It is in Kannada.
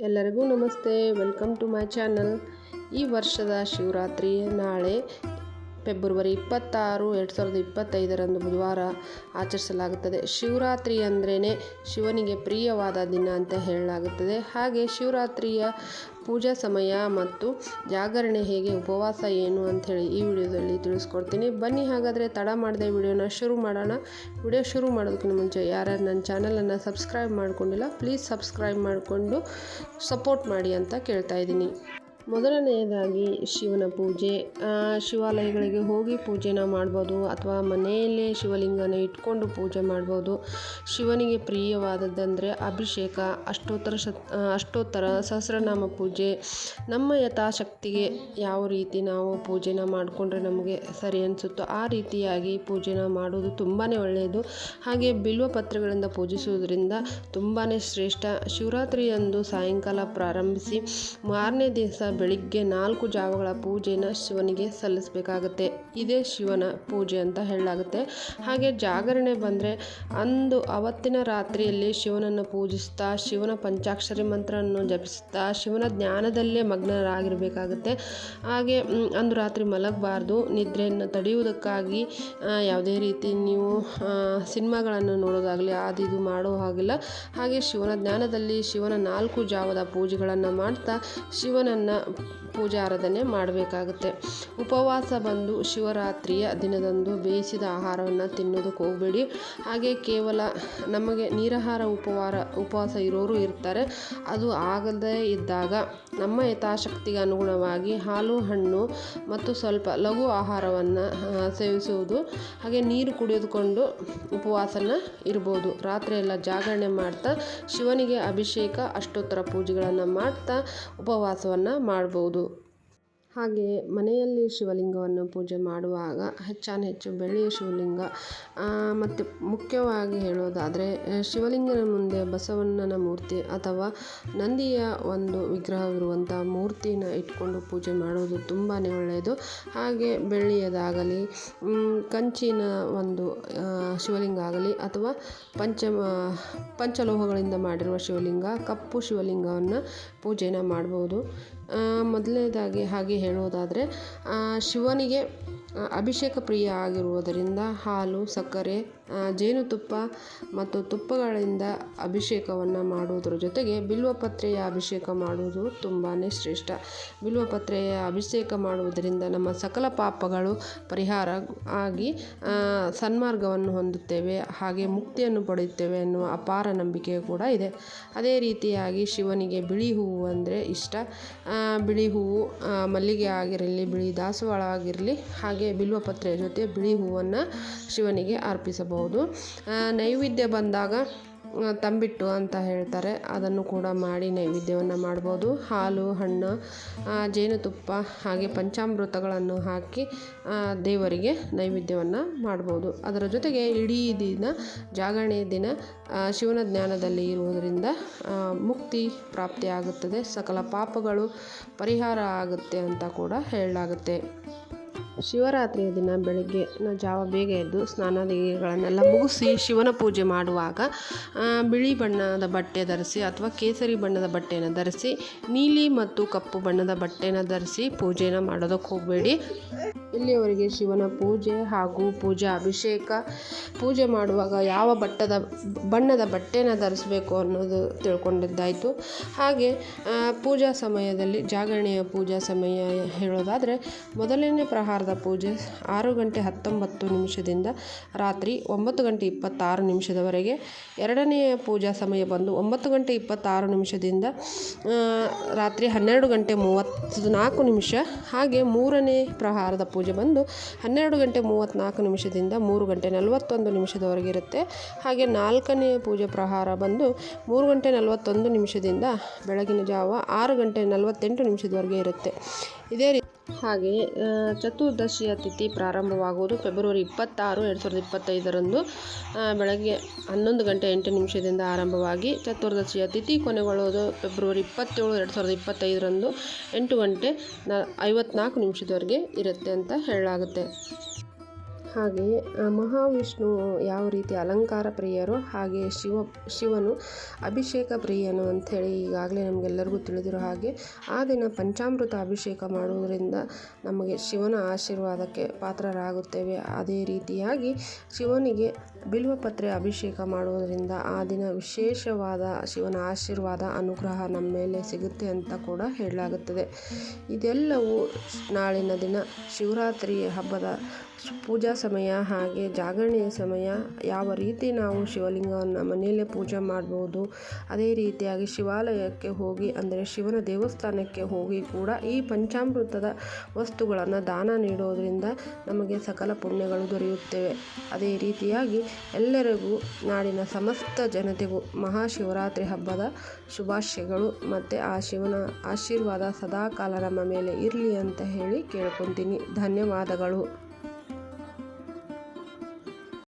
ಎಲ್ಲರಿಗೂ ನಮಸ್ತೆ. Welcome to my channel. ಈ ವರ್ಷದ ಶಿವರಾತ್ರಿ ನಾಳೆ ಫೆಬ್ರವರಿ ಇಪ್ಪತ್ತಾರು, ಎರಡು ಸಾವಿರದ ಇಪ್ಪತ್ತೈದರಂದು ಬುಧವಾರ ಆಚರಿಸಲಾಗುತ್ತದೆ. ಶಿವರಾತ್ರಿ ಅಂದ್ರೇ ಶಿವನಿಗೆ ಪ್ರಿಯವಾದ ದಿನ ಅಂತ ಹೇಳಲಾಗುತ್ತದೆ. ಹಾಗೆ ಶಿವರಾತ್ರಿಯ ಪೂಜಾ ಸಮಯ ಮತ್ತು ಜಾಗರಣೆ ಹೇಗೆ, ಉಪವಾಸ ಏನು ಅಂಥೇಳಿ ಈ ವಿಡಿಯೋದಲ್ಲಿ ತಿಳಿಸ್ಕೊಡ್ತೀನಿ. ಬನ್ನಿ, ಹಾಗಾದರೆ ತಡ ಮಾಡದೆ ವಿಡಿಯೋನ ಶುರು ಮಾಡೋಣ. ವಿಡಿಯೋ ಶುರು ಮಾಡೋದಕ್ಕಿಂತ ಮುಂಚೆ ಯಾರ್ಯಾರು ನನ್ನ ಚಾನಲನ್ನು ಸಬ್ಸ್ಕ್ರೈಬ್ ಮಾಡಿಕೊಂಡಿಲ್ಲ, ಪ್ಲೀಸ್ ಸಬ್ಸ್ಕ್ರೈಬ್ ಮಾಡಿಕೊಂಡು ಸಪೋರ್ಟ್ ಮಾಡಿ ಅಂತ ಕೇಳ್ತಾ ಇದ್ದೀನಿ. ಮೊದಲನೆಯದಾಗಿ ಶಿವನ ಪೂಜೆ. ಶಿವಾಲಯಗಳಿಗೆ ಹೋಗಿ ಪೂಜೆನ ಮಾಡ್ಬೋದು ಅಥವಾ ಮನೆಯಲ್ಲೇ ಶಿವಲಿಂಗನ ಇಟ್ಕೊಂಡು ಪೂಜೆ ಮಾಡ್ಬೋದು. ಶಿವನಿಗೆ ಪ್ರಿಯವಾದದ್ದಂದರೆ ಅಭಿಷೇಕ, ಅಷ್ಟೋತ್ತರ ಶತ್ ಅಷ್ಟೋತ್ತರ ಸಹಸ್ರನಾಮ ಪೂಜೆ. ನಮ್ಮ ಯಥಾಶಕ್ತಿಗೆ ಯಾವ ರೀತಿ ನಾವು ಪೂಜೆನ ಮಾಡಿಕೊಂಡ್ರೆ ನಮಗೆ ಸರಿ ಅನಿಸುತ್ತೋ ಆ ರೀತಿಯಾಗಿ ಪೂಜೆನ ಮಾಡೋದು ತುಂಬಾ ಒಳ್ಳೆಯದು. ಹಾಗೆ ಬಿಲ್ವ ಪತ್ರಗಳಿಂದ ಪೂಜಿಸುವುದರಿಂದ ತುಂಬಾ ಶ್ರೇಷ್ಠ. ಶಿವರಾತ್ರಿಯಂದು ಸಾಯಂಕಾಲ ಪ್ರಾರಂಭಿಸಿ ಮಾರನೇ ದಿವಸ ಬೆಳಿಗ್ಗೆ ನಾಲ್ಕು ಜಾವಗಳ ಪೂಜೆನ ಶಿವನಿಗೆ ಸಲ್ಲಿಸಬೇಕಾಗುತ್ತೆ. ಇದೇ ಶಿವನ ಪೂಜೆ ಅಂತ ಹೇಳಲಾಗುತ್ತೆ. ಹಾಗೆ ಜಾಗರಣೆ ಬಂದರೆ ಅಂದು ಅವತ್ತಿನ ರಾತ್ರಿಯಲ್ಲಿ ಶಿವನನ್ನು ಪೂಜಿಸ್ತಾ ಶಿವನ ಪಂಚಾಕ್ಷರಿ ಮಂತ್ರವನ್ನು ಜಪಿಸ್ತಾ ಶಿವನ ಜ್ಞಾನದಲ್ಲೇ ಮಗ್ನರಾಗಿರಬೇಕಾಗುತ್ತೆ. ಹಾಗೆ ಅಂದು ರಾತ್ರಿ ಮಲಗಬಾರ್ದು. ನಿದ್ರೆಯನ್ನು ತಡೆಯುವುದಕ್ಕಾಗಿ ಯಾವುದೇ ರೀತಿ ನೀವು ಸಿನಿಮಾಗಳನ್ನು ನೋಡೋದಾಗಲಿ, ಅದು ಇದು ಮಾಡೋ ಹಾಗಿಲ್ಲ. ಹಾಗೆ ಶಿವನ ಜ್ಞಾನದಲ್ಲಿ ಶಿವನ ನಾಲ್ಕು ಜಾವದ ಪೂಜೆಗಳನ್ನು ಮಾಡ್ತಾ, ಶಿವನನ್ನು ಪೂಜಾ ಆರಾಧನೆ ಮಾಡಬೇಕಾಗುತ್ತೆ. ಉಪವಾಸ ಬಂದು ಶಿವರಾತ್ರಿಯ ದಿನದಂದು ಬೇಯಿಸಿದ ಆಹಾರವನ್ನು ತಿನ್ನೋದಕ್ಕೆ ಹೋಗಬೇಡಿ. ಹಾಗೆ ಕೇವಲ ನಮಗೆ ನೀರಾಹಾರ ಉಪವಾರ, ಉಪವಾಸ ಇರೋರು ಇರ್ತಾರೆ. ಅದು ಆಗದೇ ಇದ್ದಾಗ ನಮ್ಮ ಯಥಾಶಕ್ತಿಗೆ ಅನುಗುಣವಾಗಿ ಹಾಲು, ಹಣ್ಣು ಮತ್ತು ಸ್ವಲ್ಪ ಲಘು ಆಹಾರವನ್ನು ಸೇವಿಸುವುದು. ಹಾಗೆ ನೀರು ಕುಡಿದುಕೊಂಡು ಉಪವಾಸನ ಇರ್ಬೋದು. ರಾತ್ರಿಯೆಲ್ಲ ಜಾಗರಣೆ ಮಾಡ್ತಾ ಶಿವನಿಗೆ ಅಭಿಷೇಕ, ಅಷ್ಟೋತ್ತರ ಪೂಜೆಗಳನ್ನು ಮಾಡ್ತಾ ಉಪವಾಸವನ್ನು ಮಾಡ್ಬೋದು. ಹಾಗೆ ಮನೆಯಲ್ಲಿ ಶಿವಲಿಂಗವನ್ನು ಪೂಜೆ ಮಾಡುವಾಗ ಹೆಚ್ಚಾನ ಹೆಚ್ಚು ಬೆಳ್ಳಿಯ ಶಿವಲಿಂಗ. ಮತ್ತು ಮುಖ್ಯವಾಗಿ ಹೇಳೋದಾದರೆ ಶಿವಲಿಂಗನ ಮುಂದೆ ಬಸವಣ್ಣನ ಮೂರ್ತಿ ಅಥವಾ ನಂದಿಯ ಒಂದು ವಿಗ್ರಹವಿರುವಂಥ ಮೂರ್ತಿನ ಇಟ್ಕೊಂಡು ಪೂಜೆ ಮಾಡೋದು ತುಂಬಾ ಒಳ್ಳೆಯದು. ಹಾಗೆ ಬೆಳ್ಳಿಯದಾಗಲಿ ಕಂಚಿನ ಒಂದು ಶಿವಲಿಂಗ ಆಗಲಿ ಅಥವಾ ಪಂಚ ಪಂಚಲೋಹಗಳಿಂದ ಮಾಡಿರುವ ಶಿವಲಿಂಗ, ಕಪ್ಪು ಶಿವಲಿಂಗವನ್ನು ಪೂಜೆನ ಮಾಡ್ಬೋದು. ಮೊದಲನೇದಾಗಿ ಹಾಗೆ ಹೇಳೋದಾದರೆ ಶಿವನಿಗೆ ಅಭಿಷೇಕ ಪ್ರಿಯ ಆಗಿರುವುದರಿಂದ ಹಾಲು, ಸಕ್ಕರೆ ಜೇನುತುಪ್ಪ ಮತ್ತು ತುಪ್ಪಗಳಿಂದ ಅಭಿಷೇಕವನ್ನು ಮಾಡುವುದರ ಜೊತೆಗೆ ಬಿಲ್ವಪತ್ರೆಯ ಅಭಿಷೇಕ ಮಾಡುವುದು ತುಂಬಾ ಶ್ರೇಷ್ಠ. ಬಿಲ್ವಪತ್ರೆಯ ಅಭಿಷೇಕ ಮಾಡುವುದರಿಂದ ನಮ್ಮ ಸಕಲ ಪಾಪಗಳು ಪರಿಹಾರ ಆಗಿ ಸನ್ಮಾರ್ಗವನ್ನು ಹೊಂದುತ್ತೇವೆ, ಹಾಗೆ ಮುಕ್ತಿಯನ್ನು ಪಡೆಯುತ್ತೇವೆ ಅನ್ನುವ ಅಪಾರ ನಂಬಿಕೆ ಕೂಡ ಇದೆ. ಅದೇ ರೀತಿಯಾಗಿ ಶಿವನಿಗೆ ಬಿಳಿ ಹೂವು ಅಂದರೆ ಇಷ್ಟ. ಬಿಳಿ ಹೂವು ಮಲ್ಲಿಗೆ ಆಗಿರಲಿ, ಬಿಳಿ ದಾಸವಾಳ ಆಗಿರಲಿ, ಹಾಗೆ ಬಿಲ್ವಪತ್ರೆಯ ಜೊತೆ ಬಿಳಿ ಹೂವನ್ನು ಶಿವನಿಗೆ ಅರ್ಪಿಸಬಹುದು. ನೈವೇದ್ಯ ಬಂದಾಗ ತಂಬಿಟ್ಟು ಅಂತ ಹೇಳ್ತಾರೆ. ಅದನ್ನು ಕೂಡ ಮಾಡಿ ನೈವೇದ್ಯವನ್ನು ಮಾಡ್ಬೋದು. ಹಾಲು, ಹಣ್ಣು ಜೇನುತುಪ್ಪ ಹಾಗೆ ಪಂಚಾಮೃತಗಳನ್ನು ಹಾಕಿ ದೇವರಿಗೆ ನೈವೇದ್ಯವನ್ನು ಮಾಡ್ಬೋದು. ಅದರ ಜೊತೆಗೆ ಇಡೀ ದಿನ, ಜಾಗರಣೆ ದಿನ ಶಿವನ ಜ್ಞಾನದಲ್ಲಿ ಇರುವುದರಿಂದ ಮುಕ್ತಿ ಪ್ರಾಪ್ತಿಯಾಗುತ್ತದೆ. ಸಕಲ ಪಾಪಗಳು ಪರಿಹಾರ ಆಗುತ್ತೆ ಅಂತ ಕೂಡ ಹೇಳಲಾಗುತ್ತೆ. ಶಿವರಾತ್ರಿಯ ದಿನ ಬೆಳಗ್ಗೆ ಜಾವ ಬೇಗ ಎದ್ದು ಸ್ನಾನಾದಿಗಳನ್ನೆಲ್ಲ ಮುಗಿಸಿ ಶಿವನ ಪೂಜೆ ಮಾಡುವಾಗ ಬಿಳಿ ಬಣ್ಣದ ಬಟ್ಟೆ ಧರಿಸಿ ಅಥವಾ ಕೇಸರಿ ಬಣ್ಣದ ಬಟ್ಟೆಯನ್ನು ಧರಿಸಿ, ನೀಲಿ ಮತ್ತು ಕಪ್ಪು ಬಣ್ಣದ ಬಟ್ಟೆನ ಧರಿಸಿ ಪೂಜೆನ ಮಾಡೋದಕ್ಕೆ ಹೋಗಬೇಡಿ. ಇಲ್ಲಿಯವರೆಗೆ ಶಿವನ ಪೂಜೆ ಹಾಗೂ ಪೂಜಾ ಅಭಿಷೇಕ, ಪೂಜೆ ಮಾಡುವಾಗ ಯಾವ ಬಟ್ಟದ, ಬಣ್ಣದ ಬಟ್ಟೆನ ಧರಿಸಬೇಕು ಅನ್ನೋದು ತಿಳ್ಕೊಂಡಿದ್ದಾಯಿತು. ಹಾಗೆ ಪೂಜಾ ಸಮಯದಲ್ಲಿ ಜಾಗರಣೆಯ ಪೂಜಾ ಸಮಯ ಹೇಳೋದಾದರೆ, ಮೊದಲನೇ ಪ್ರಹಾರದ ಪೂಜೆ ಆರು ಗಂಟೆ ಹತ್ತೊಂಬತ್ತು ನಿಮಿಷದಿಂದ ರಾತ್ರಿ ಒಂಬತ್ತು ಗಂಟೆ ಇಪ್ಪತ್ತಾರು ನಿಮಿಷದವರೆಗೆ. ಎರಡನೆಯ ಪೂಜಾ ಸಮಯ ಬಂದು ಒಂಬತ್ತು ಗಂಟೆ ಇಪ್ಪತ್ತಾರು ನಿಮಿಷದಿಂದ ರಾತ್ರಿ ಹನ್ನೆರಡು ಗಂಟೆ ಮೂವತ್ತು ನಾಲ್ಕು ನಿಮಿಷ. ಹಾಗೆ ಮೂರನೇ ಪ್ರಹಾರದ ಪೂಜೆ ಬಂದು ಹನ್ನೆರಡು ಗಂಟೆ ಮೂವತ್ತ್ನಾಲ್ಕು ನಿಮಿಷದಿಂದ ಮೂರು ಗಂಟೆ ನಲವತ್ತೊಂದು ನಿಮಿಷದವರೆಗೆ ಇರುತ್ತೆ. ಹಾಗೆ ನಾಲ್ಕನೇ ಪೂಜೆ ಪ್ರಹಾರ ಬಂದು ಮೂರು ಗಂಟೆ ನಲವತ್ತೊಂದು ನಿಮಿಷದಿಂದ ಬೆಳಗಿನ ಜಾವ ಆರು ಗಂಟೆ ನಲವತ್ತೆಂಟು ನಿಮಿಷದವರೆಗೆ ಇರುತ್ತೆ. ಇದೇ ರೀತಿ. ಹಾಗೆ ಚತುರ್ದಶಿಯ ತಿಥಿ ಪ್ರಾರಂಭವಾಗುವುದು ಫೆಬ್ರವರಿ ಇಪ್ಪತ್ತಾರು, ಎರಡು ಸಾವಿರದ ಇಪ್ಪತ್ತೈದರಂದು ಬೆಳಗ್ಗೆ ಹನ್ನೊಂದು ಗಂಟೆ ಎಂಟು ನಿಮಿಷದಿಂದ ಆರಂಭವಾಗಿ ಚತುರ್ದಶಿಯ ತಿಥಿ ಕೊನೆಗೊಳ್ಳುವುದು ಫೆಬ್ರವರಿ ಇಪ್ಪತ್ತೇಳು, ಎರಡು ಸಾವಿರದ ಇಪ್ಪತ್ತೈದರಂದು ಎಂಟು ಗಂಟೆ ನ ಐವತ್ನಾಲ್ಕು ನಿಮಿಷದವರೆಗೆ ಇರುತ್ತೆ ಅಂತ ಹೇಳಲಾಗುತ್ತೆ. ಹಾಗೆಯೇ ಮಹಾವಿಷ್ಣು ಯಾವ ರೀತಿ ಅಲಂಕಾರ ಪ್ರಿಯರೋ ಹಾಗೆ ಶಿವ, ಶಿವನು ಅಭಿಷೇಕ ಪ್ರಿಯನು ಅಂಥೇಳಿ ಈಗಾಗಲೇ ನಮಗೆಲ್ಲರಿಗೂ ತಿಳಿದಿರೋ ಹಾಗೆ, ಆ ದಿನ ಪಂಚಾಮೃತ ಅಭಿಷೇಕ ಮಾಡುವುದರಿಂದ ನಮಗೆ ಶಿವನ ಆಶೀರ್ವಾದಕ್ಕೆ ಪಾತ್ರರಾಗುತ್ತೇವೆ. ಅದೇ ರೀತಿಯಾಗಿ ಶಿವನಿಗೆ ಬಿಲ್ವಪತ್ರೆ ಅಭಿಷೇಕ ಮಾಡುವುದರಿಂದ ಆ ದಿನ ವಿಶೇಷವಾದ ಶಿವನ ಆಶೀರ್ವಾದ, ಅನುಗ್ರಹ ನಮ್ಮ ಮೇಲೆ ಸಿಗುತ್ತೆ ಅಂತ ಕೂಡ ಹೇಳಲಾಗುತ್ತದೆ. ಇದೆಲ್ಲವೂ ನಾಳಿನ ದಿನ ಶಿವರಾತ್ರಿ ಹಬ್ಬದ ಪೂಜಾ ಸಮಯ ಹಾಗೆ ಜಾಗರಣೆಯ ಸಮಯ, ಯಾವ ರೀತಿ ನಾವು ಶಿವಲಿಂಗವನ್ನು ಮನೆಯಲ್ಲೇ ಪೂಜೆ ಮಾಡ್ಬೋದು, ಅದೇ ರೀತಿಯಾಗಿ ಶಿವಾಲಯಕ್ಕೆ ಹೋಗಿ, ಅಂದರೆ ಶಿವನ ದೇವಸ್ಥಾನಕ್ಕೆ ಹೋಗಿ ಕೂಡ ಈ ಪಂಚಾಮೃತದ ವಸ್ತುಗಳನ್ನು ದಾನ ನೀಡೋದರಿಂದ ನಮಗೆ ಸಕಲ ಪುಣ್ಯಗಳು ದೊರೆಯುತ್ತವೆ. ಅದೇ ರೀತಿಯಾಗಿ ಎಲ್ಲರಿಗೂ ನಾಡಿನ ಸಮಸ್ತ ಜನತೆಗೂ ಮಹಾಶಿವರಾತ್ರಿ ಹಬ್ಬದ ಶುಭಾಶಯಗಳು. ಮತ್ತು ಆ ಶಿವನ ಆಶೀರ್ವಾದ ಸದಾಕಾಲ ನಮ್ಮ ಮೇಲೆ ಇರಲಿ ಅಂತ ಹೇಳಿ ಕೇಳ್ಕೊತೀನಿ. ಧನ್ಯವಾದಗಳು.